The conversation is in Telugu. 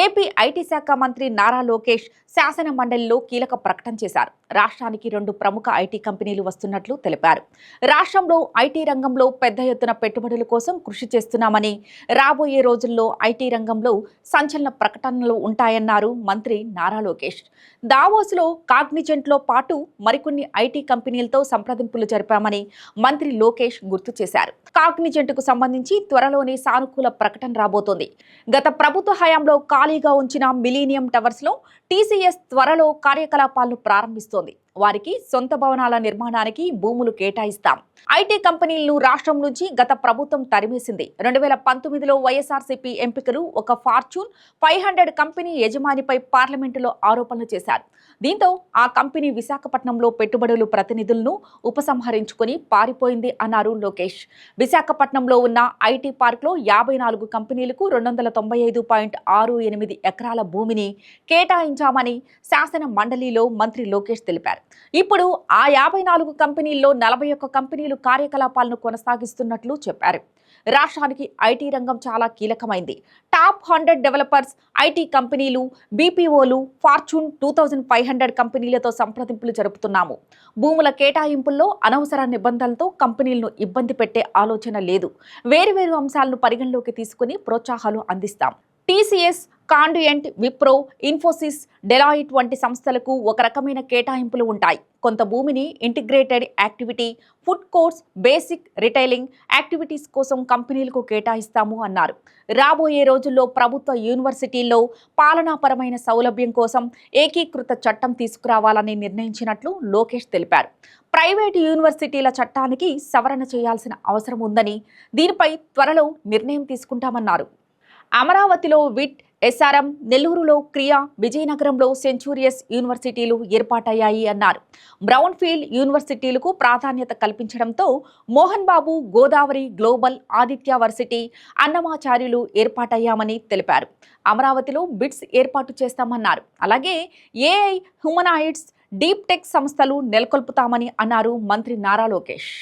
ఏపీ ఐటీ శాఖ మంత్రి నారా లోకేష్ శాసన మండలిలో కీలక ప్రకటన చేశారు. రాష్ట్రానికి రెండు ప్రముఖ ఐటీ కంపెనీలు వస్తున్నట్లు తెలిపారు. రాష్ట్రంలో ఐటీ రంగంలో పెద్ద ఎత్తున పెట్టుబడుల కోసం కృషి చేస్తున్నామని రాబోయే రోజుల్లో ఐటీ రంగంలో సంచలన ప్రకటనలు ఉంటాయన్నారు మంత్రి నారా లోకేష్. దావోస్లో కాగ్నిజెంట్లో పాటు మరికొన్ని ఐటీ కంపెనీలతో సంప్రదింపులు జరిపామని మంత్రి లోకేష్ గుర్తు చేశారు. కాగ్నిజెంట్కు సంబంధించి త్వరలోనే సానుకూల ప్రకటన రాబోతోంది. గత ప్రభుత్వ హయాంలో ఖాళీగా ఉంచిన మిలీనియం టవర్స్లో టీసీ టీసీఎస్ త్వరలో కార్యకలాపాలను ప్రారంభిస్తోంది. వారికి సొంత భవనాల నిర్మాణానికి భూములు కేటాయిస్తాం. ఐటీ కంపెనీలను రాష్ట్రం నుంచి గత ప్రభుత్వం తరిమేసింది. రెండు వేల పంతొమ్మిదిలో వైఎస్ఆర్సీపీ ఎంపికలు ఒక ఫార్చ్యూన్ ఫైవ్ హండ్రెడ్ కంపెనీ యజమానిపై పార్లమెంటులో ఆరోపణలు చేశారు. దీంతో ఆ కంపెనీ విశాఖపట్నంలో పెట్టుబడులు ప్రతినిధులను ఉపసంహరించుకుని పారిపోయింది అన్నారు లోకేష్. విశాఖపట్నంలో ఉన్న ఐటీ పార్క్లో యాభై నాలుగు కంపెనీలకు రెండు వందల తొంభై ఐదు పాయింట్ ఆరు ఎనిమిది ఎకరాల భూమిని కేటాయించామని శాసన మండలిలో మంత్రి లోకేష్ తెలిపారు. ఇప్పుడు ఆ యాభై నాలుగు కంపెనీల్లో నలభై ఒక్క కంపెనీలు కార్యకలాపాలను కొనసాగిస్తున్నట్లు చెప్పారు. రాష్ట్రానికి ఐటీ రంగం చాలా కీలకమైంది. టాప్ హండ్రెడ్ డెవలపర్స్ ఐటీ కంపెనీలు బీపీఓలు Fortune two thousand five hundred కంపెనీలతో సంప్రదింపులు జరుపుతున్నాము. భూముల కేటాయింపుల్లో అనవసర నిబంధనలతో కంపెనీలను ఇబ్బంది పెట్టే ఆలోచన లేదు. వేరువేరు అంశాలను పరిగణలోకి తీసుకుని ప్రోత్సాహాలు అందిస్తాం. TCS Conduent Wipro Infosys Deloitte వంటి సంస్థలకు ఒక రకమైన కేటాయింపులు ఉంటాయి. కొంత భూమిని integrated activity food court basic retailing activities కోసం కంపెనీలకు కేటాయిస్తాము అన్నారు. రాబోయే రోజుల్లో ప్రభుత్వ యూనివర్సిటీల్లో పాలనాపరమైన సౌలభ్యం కోసం ఏకీకృత చట్టం తీసుకురావాలని నిర్ణయించినట్లు లోకేష్ తెలిపారు. ప్రైవేటు యూనివర్సిటీల చట్టానికి సవరణ చేయాల్సిన అవసరం ఉందని దీనిపై త్వరలో నిర్ణయం తీసుకుంటామన్నారు. అమరావతిలో విట్ ఎస్ఆర్ఎం నెల్లూరులో క్రియా విజయనగరంలో సెంచూరియస్ యూనివర్సిటీలు ఏర్పాటయ్యాయి అన్నారు. బ్రౌన్ ఫీల్డ్ యూనివర్సిటీలకు ప్రాధాన్యత కల్పించడంతో మోహన్ బాబు గోదావరి గ్లోబల్ ఆదిత్య వర్సిటీ అన్నమాచార్యులు ఏర్పాటయ్యామని తెలిపారు. అమరావతిలో బిట్స్ ఏర్పాటు చేస్తామన్నారు. అలాగే ఏఐ హ్యూమనాయిడ్స్ డీప్ టెక్ సంస్థలు నెలకొల్పుతామని అన్నారు మంత్రి నారా లోకేష్.